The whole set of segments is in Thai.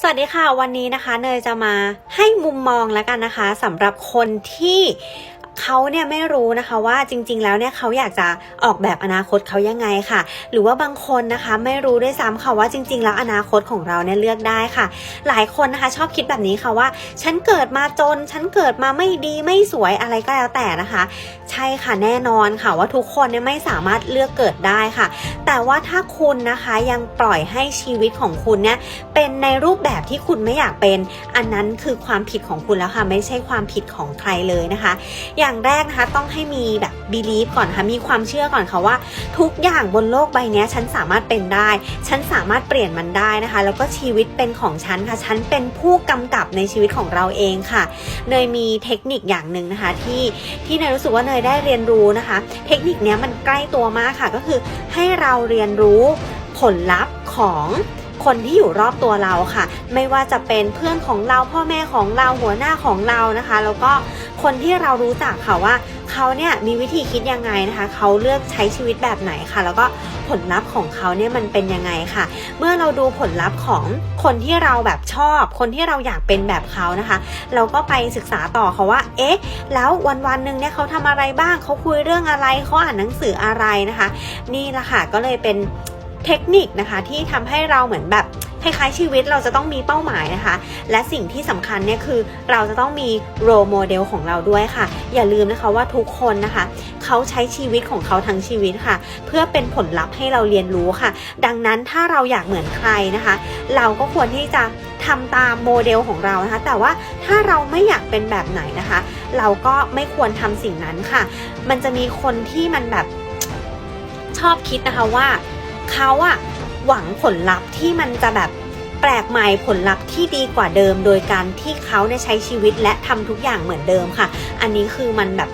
สวัสดีค่ะวันนี้นะคะเนยจะมาให้มุมมองแล้วกันนะคะสำหรับคนที่เขาเนี่ยไม่รู้นะคะว่าจริง ๆ แล้วเนี่ยเขาอยากจะออกแบบอนาคตเขายังไงค่ะ หรือว่าบางคนนะคะไม่รู้ด้วยซ้ำค่ะว่าจริง ๆ แล้วอนาคตของเราเนี่ยเลือกได้ค่ะ หลายคนนะคะชอบคิดแบบนี้ค่ะว่า ฉันเกิดมาจน ฉันเกิดมาไม่ดีไม่สวยอะไรก็แล้วแต่นะคะ ใช่ค่ะแน่นอนค่ะว่าทุกคนเนี่ยไม่สามารถเลือกเกิดได้ค่ะ แต่ว่าถ้าคุณนะคะยังปล่อยให้ชีวิตของคุณเนี่ยเป็นในรูปแบบที่คุณไม่อยากเป็น อันนั้นคือความผิดของคุณแล้วค่ะ ไม่ใช่ความผิดของใครเลยนะคะ อย่างแรกนะคะต้องให้มีแบบ belief ก่อนค่ะมีความเชื่อก่อนค่ะว่า ทุกอย่างบนโลกใบนี้ฉันสามารถเป็นได้ ฉันสามารถเปลี่ยนมันได้นะคะ แล้วก็ชีวิตเป็นของฉันค่ะฉันเป็นผู้กำกับในชีวิตของเราเองค่ะเนยมีเทคนิคอย่างหนึ่งนะคะที่ที่เนยรู้สึกว่าเนยได้เรียนรู้นะคะ เทคนิคนี้มันใกล้ตัวมากค่ะ ก็คือให้เราเรียนรู้ผลลัพธ์ของ คนที่อยู่รอบตัวเราค่ะ ไม่ว่าจะเป็นเพื่อนของเราพ่อแม่ของเราหัวหน้าของเรานะคะ แล้วก็คนที่เรารู้จักค่ะว่าเขาเนี่ยมีวิธีคิดยังไงนะคะเขาเลือกใช้ชีวิตแบบไหนค่ะ แล้วก็ผลลัพธ์ของเขาเนี่ยมันเป็นยังไงค่ะ เมื่อเราดูผลลัพธ์ของคนที่เราแบบชอบ คนที่เราอยากเป็นแบบเขานะคะ เราก็ไปศึกษาต่อค่ะว่า เอ๊ะ แล้ววันวันหนึ่งเนี่ยเขาทำอะไรบ้างเขาคุยเรื่องอะไรเขาอ่านหนังสืออะไรนะคะ นี่แหละค่ะก็เลยเป็น เทคนิคนะคะที่ทำให้เราเหมือนแบบคล้ายๆชีวิตเราจะต้องมีเป้าหมายนะคะ และสิ่งที่สำคัญเนี่ยคือเราจะต้องมีโรโมเดลของเราด้วยค่ะ อย่าลืมนะคะว่าทุกคนนะคะ เขาใช้ชีวิตของเขาทั้งชีวิตค่ะ เพื่อเป็นผลลัพธ์ให้เราเรียนรู้ค่ะ ดังนั้นถ้าเราอยากเหมือนใครนะคะ เราก็ควรที่จะทำตามโมเดลของเรานะคะ แต่ว่าถ้าเราไม่อยากเป็นแบบไหนนะคะ เราก็ไม่ควรทำสิ่งนั้นค่ะ มันจะมีคนที่มันแบบชอบคิดนะคะว่า เขาอะหวังผลลัพธ์ที่มันจะแบบแปลกใหม่ผลลัพธ์ที่ดีกว่าเดิม โดยการที่เขาเนี่ยใช้ชีวิตและทำทุกอย่างเหมือนเดิมค่ะ อันนี้คือมันแบบ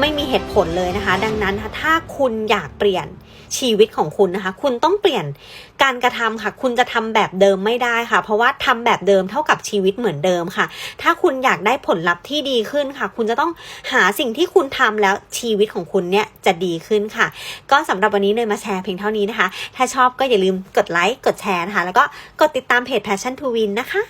ไม่มีเหตุผลเลยนะคะ ดังนั้นนะคะถ้าคุณอยากเปลี่ยนชีวิตของคุณนะคะ คุณต้องเปลี่ยนการกระทำค่ะ คุณจะทำแบบเดิมไม่ได้ค่ะ เพราะว่าทำแบบเดิมเท่ากับชีวิตเหมือนเดิมค่ะ ถ้าคุณอยากได้ผลลัพธ์ที่ดีขึ้นค่ะ คุณจะต้องหาสิ่งที่คุณทำแล้วชีวิตของคุณเนี่ยจะดีขึ้นค่ะ ก็สำหรับวันนี้เนยมาแชร์เพียงเท่านี้นะคะ ถ้าชอบก็อย่าลืมกดไลค์กดแชร์นะคะ แล้วก็กดติดตามเพจ Passion to Win นะคะ